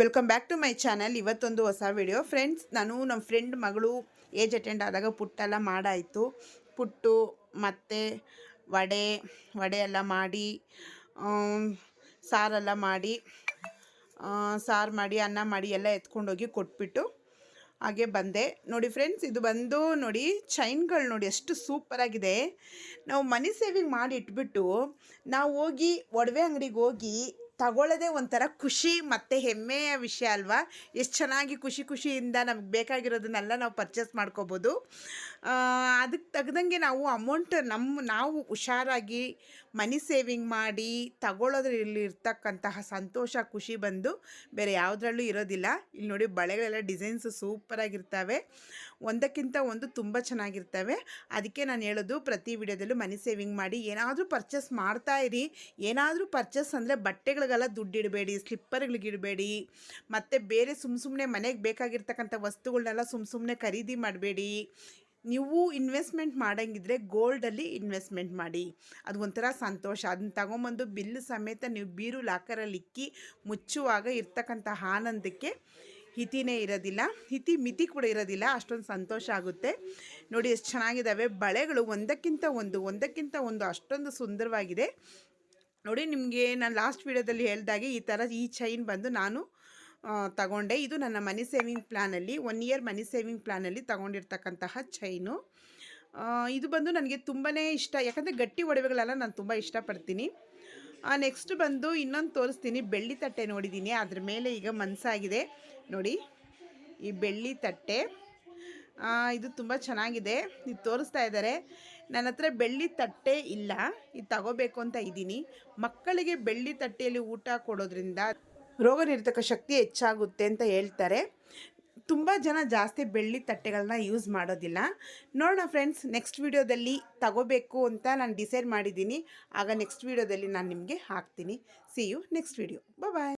Welcome back to my channel ಇವತ್ತೊಂದು ಹೊಸ video friends ನಾನು ನಮ್ಮ ಫ್ರೆಂಡ್ ಮಗಳು ಏಜ್ ಅಟೆಂಡ್ ಆದಾಗ ಪುಟ್ಟೆಲ್ಲ ಮಾಡಾಯಿತು. ಪುಟ್ಟು ಮತ್ತು ವಡೆ ವಡೆ ಎಲ್ಲ ಮಾಡಿ ಸಾರೆಲ್ಲ ಮಾಡಿ ಸಾರು ಮಾಡಿ, ಅನ್ನ ಮಾಡಿ ಎಲ್ಲ ಎತ್ಕೊಂಡೋಗಿ ಕೊಟ್ಬಿಟ್ಟು ಹಾಗೆ ಬಂದೆ. ನೋಡಿ ಫ್ರೆಂಡ್ಸ್ ಇದು ಬಂದು ನೋಡಿ ಚೈನ್ಗಳು ನೋಡಿ ಎಷ್ಟು ಸೂಪರಾಗಿದೆ ನಾವು ಮನಿ ಸೇವಿಂಗ್ ಮಾಡಿ ಇಟ್ಬಿಟ್ಟು ನಾವು ಹೋಗಿ ಒಡವೆ ಅಂಗಡಿಗೆ ಹೋಗಿ ತಗೊಳ್ಳೋದೇ ಒಂಥರ ಖುಷಿ ಮತ್ತು ಹೆಮ್ಮೆಯ ವಿಷಯ ಅಲ್ವಾ? ಎಷ್ಟು ಚೆನ್ನಾಗಿ ಖುಷಿ ಖುಷಿಯಿಂದ ನಮ್ಗೆ ಬೇಕಾಗಿರೋದನ್ನೆಲ್ಲ ನಾವು ಪರ್ಚೇಸ್ ಮಾಡ್ಕೋಬೋದು. ಅದಕ್ಕೆ ತಗ್ದಂಗೆ ನಾವು ಅಮೌಂಟ್ ನಮ್ಮ ನಾವು ಹುಷಾರಾಗಿ ಮನಿ ಸೇವಿಂಗ್ ಮಾಡಿ ತಗೊಳ್ಳೋದ್ರಲ್ಲಿ ಇರ್ತಕ್ಕಂತಹ ಸಂತೋಷ, ಖುಷಿ ಬಂದು ಬೇರೆ ಯಾವುದ್ರಲ್ಲೂ ಇರೋದಿಲ್ಲ. ಇಲ್ಲಿ ನೋಡಿ ಬಳೆಗಳೆಲ್ಲ ಡಿಸೈನ್ಸು ಸೂಪರಾಗಿರ್ತವೆ ಒಂದಕ್ಕಿಂತ ಒಂದು ತುಂಬ ಚೆನ್ನಾಗಿರ್ತವೆ. ಅದಕ್ಕೆ ನಾನು ಹೇಳೋದು ಪ್ರತಿ ವಿಡಿಯೋದಲ್ಲೂ ಮನಿ ಸೇವಿಂಗ್ ಮಾಡಿ ಏನಾದರೂ ಪರ್ಚೇಸ್ ಮಾಡ್ತಾ ಇರಿ. ಏನಾದರೂ ಪರ್ಚೇಸ್ ಅಂದರೆ ಬಟ್ಟೆಗಳಿಗೆಲ್ಲ ದುಡ್ಡು ಇಡಬೇಡಿ, ಸ್ಲಿಪ್ಪರ್ಗಳಿಗೆ ಇಡಬೇಡಿ, ಮತ್ತು ಬೇರೆ ಸುಮ್ಮ ಸುಮ್ಮನೆ ಮನೆಗೆ ಬೇಕಾಗಿರ್ತಕ್ಕಂಥ ವಸ್ತುಗಳನ್ನೆಲ್ಲ ಸುಮ್ಮ ಸುಮ್ಮನೆ ಖರೀದಿ ಮಾಡಬೇಡಿ. ನೀವು ಇನ್ವೆಸ್ಟ್ಮೆಂಟ್ ಮಾಡೋಂಗಿದ್ರೆ ಗೋಲ್ಡಲ್ಲಿ ಇನ್ವೆಸ್ಟ್ಮೆಂಟ್ ಮಾಡಿ. ಅದು ಒಂಥರ ಸಂತೋಷ. ಅದನ್ನ ತಗೊಂಬಂದು ಬಿಲ್ ಸಮೇತ ನೀವು ಬೀರು ಲಾಕರಲ್ಲಿ ಇಕ್ಕಿ ಮುಚ್ಚುವಾಗ ಇರ್ತಕ್ಕಂಥ ಆನಂದಕ್ಕೆ ಹಿತಿನೇ ಇರೋದಿಲ್ಲ. ಹಿತಿ ಮಿತಿ ಕೂಡ ಇರೋದಿಲ್ಲ. ಅಷ್ಟೊಂದು ಸಂತೋಷ ಆಗುತ್ತೆ. ನೋಡಿ, ಎಷ್ಟು ಚೆನ್ನಾಗಿದ್ದಾವೆ. ಬಳೆಗಳು ಒಂದಕ್ಕಿಂತ ಒಂದು ಒಂದಕ್ಕಿಂತ ಒಂದು ಅಷ್ಟೊಂದು ಸುಂದರವಾಗಿದೆ. ನೋಡಿ ನಿಮಗೆ ನಾನು ಲಾಸ್ಟ್ ವೀಡಿಯೋದಲ್ಲಿ ಹೇಳಿದಾಗೆ ಈ ಥರ ಈ ಚೈನ್ ಬಂದು ನಾನು ತಗೊಂಡೆ. ಇದು ನನ್ನ ಮನಿ ಸೇವಿಂಗ್ ಪ್ಲ್ಯಾನಲ್ಲಿ ಒನ್ ಇಯರ್ ಮನಿ ಸೇವಿಂಗ್ ಪ್ಲ್ಯಾನಲ್ಲಿ ತಗೊಂಡಿರ್ತಕ್ಕಂತಹ ಚೈನು ಇದು ಬಂದು ನನಗೆ ತುಂಬಾ ಇಷ್ಟ. ಯಾಕಂದರೆ ಗಟ್ಟಿ ಒಡವೆಗಳೆಲ್ಲ ನಾನು ತುಂಬ ಇಷ್ಟಪಡ್ತೀನಿ. ನೆಕ್ಸ್ಟ್ ಬಂದು ಇನ್ನೊಂದು ತೋರಿಸ್ತೀನಿ. ಬೆಳ್ಳಿ ತಟ್ಟೆ ನೋಡಿದ್ದೀನಿ. ಅದ್ರ ಮೇಲೆ ಈಗ ಮನಸ್ಸಾಗಿದೆ ನೋಡಿ, ಈ ಬೆಳ್ಳಿ ತಟ್ಟೆ. ಇದು ತುಂಬ ಚೆನ್ನಾಗಿದೆ. ಇದು ತೋರಿಸ್ತಾ ಇದ್ದಾರೆ. ನನ್ನ ಹತ್ರ ಬೆಳ್ಳಿ ತಟ್ಟೆ ಇಲ್ಲ. ಇದು ತಗೋಬೇಕು ಅಂತ ಇದ್ದೀನಿ. ಮಕ್ಕಳಿಗೆ ಬೆಳ್ಳಿ ತಟ್ಟೆಯಲ್ಲಿ ಊಟ ಕೊಡೋದ್ರಿಂದ ರೋಗ ನಿರೋಧಕ ಶಕ್ತಿ ಹೆಚ್ಚಾಗುತ್ತೆ ಅಂತ ಹೇಳ್ತಾರೆ. ತುಂಬ ಜನ ಜಾಸ್ತಿ ಬೆಳ್ಳಿ ತಟ್ಟೆಗಳನ್ನ ಯೂಸ್ ಮಾಡೋದಿಲ್ಲ. ನೋಡೋಣ ಫ್ರೆಂಡ್ಸ್ ನೆಕ್ಸ್ಟ್ ವೀಡಿಯೋದಲ್ಲಿ ತಗೋಬೇಕು ಅಂತ ನಾನು ಡಿಸೈಡ್ ಮಾಡಿದ್ದೀನಿ. ಆಗ ನೆಕ್ಸ್ಟ್ ವೀಡಿಯೋದಲ್ಲಿ ನಾನು ನಿಮಗೆ ಹಾಕ್ತೀನಿ. See you next video bye